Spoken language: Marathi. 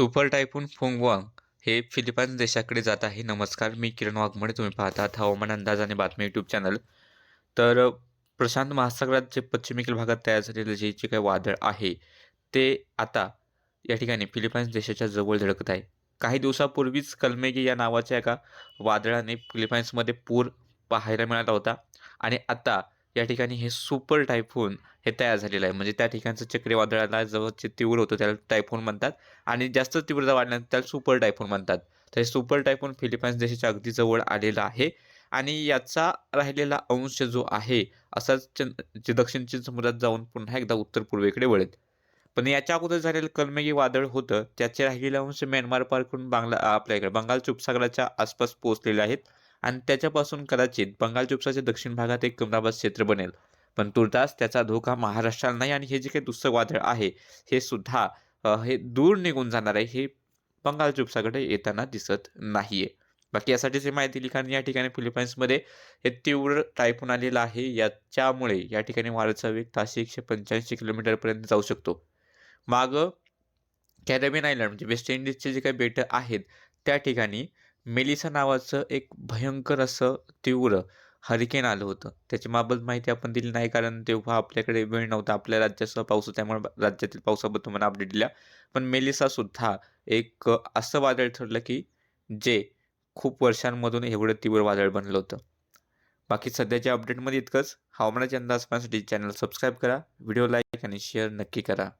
सुपर टायफून फोंगवांग हे फिलिपाईन्स देशाकडे जात आहे. नमस्कार मी किरण वाघमोडे. तुम्ही पाहतात हवामान अंदाज आणि बातमी यूट्यूब चॅनल तर प्रशांत महासागरात जे पश्चिमेकडील भागात तयार झालेलं जे जे काही वादळ आहे ते आता या ठिकाणी फिलिपाईन्स देशाच्या जवळ धडकत आहे. काही दिवसापूर्वीच कलमेगी या नावाच्या एका वादळाने फिलिपाईन्समध्ये पूर पाहायला मिळाला होता आणि आता या ठिकाणी हे सुपर टायफून हे तयार झालेलं आहे. म्हणजे त्या ठिकाणचं चक्रीवादळाला जवळचे तीव्र होतं त्याला टायफून म्हणतात आणि जास्त तीव्रता वाढल्यानंतर त्याला सुपर टायफून म्हणतात. तर हे सुपर टायफून फिलिपाईन्स देशाच्या अगदी जवळ आलेला आहे आणि याचा राहिलेला अंश जो आहे असाच चन जे दक्षिण चीन समुद्रात जाऊन पुन्हा एकदा उत्तर पूर्वेकडे वळेल. पण याच्या अगोदर झालेलं कलमेगी वादळ होतं त्याचे राहिलेले अंश म्यानमार पार करून बांगला आपल्या इकडे बंगालच्या उपसागराच्या आसपास पोहोचलेले आहेत. आणि त्याच्यापासून कदाचित बंगालच्या चुपसाच्या दक्षिण भागात एक कमराबाद क्षेत्र बनेल. पण तुर्तास त्याचा धोका महाराष्ट्राला नाही आणि हे जे काही दुसरं वादळ आहे हे सुद्धा हे दूर निघून जाणार आहे हे बंगालच्या चुपसाकडे येताना दिसत नाहीये. बाकी यासाठीच ही माहिती दिली या ठिकाणी फिलिपाईन्समध्ये हे तीव्र टायफून आलेलं आहे याच्यामुळे या ठिकाणी वाऱ्याचा वेग ताशी एकशे पंच्याऐंशी किलोमीटरपर्यंत जाऊ शकतो. मागं कॅरेबियन आयलंड म्हणजे वेस्ट इंडिजचे जे काही बेटं आहेत त्या ठिकाणी मेलिसा नावाचं एक भयंकर असं तीव्र हरिकेन आलं होतं. त्याच्याबाबत माहिती आपण दिली नाही कारण तेव्हा आपल्याकडे वेळ नव्हता. आपल्या राज्यासह पाऊस त्यामुळे राज्यातील पावसाबद्दल तुम्हाला अपडेट दिल्या. पण मेलिसासुद्धा एक असं वादळ ठरलं की जे खूप वर्षांमधून एवढं तीव्र वादळ बनलं होतं. बाकी सध्याच्या अपडेटमध्ये इतकंच. हवामानाचे अंदाज पाहण्यासाठी चॅनल सबस्क्राईब करा. व्हिडिओ लाईक आणि शेअर नक्की करा.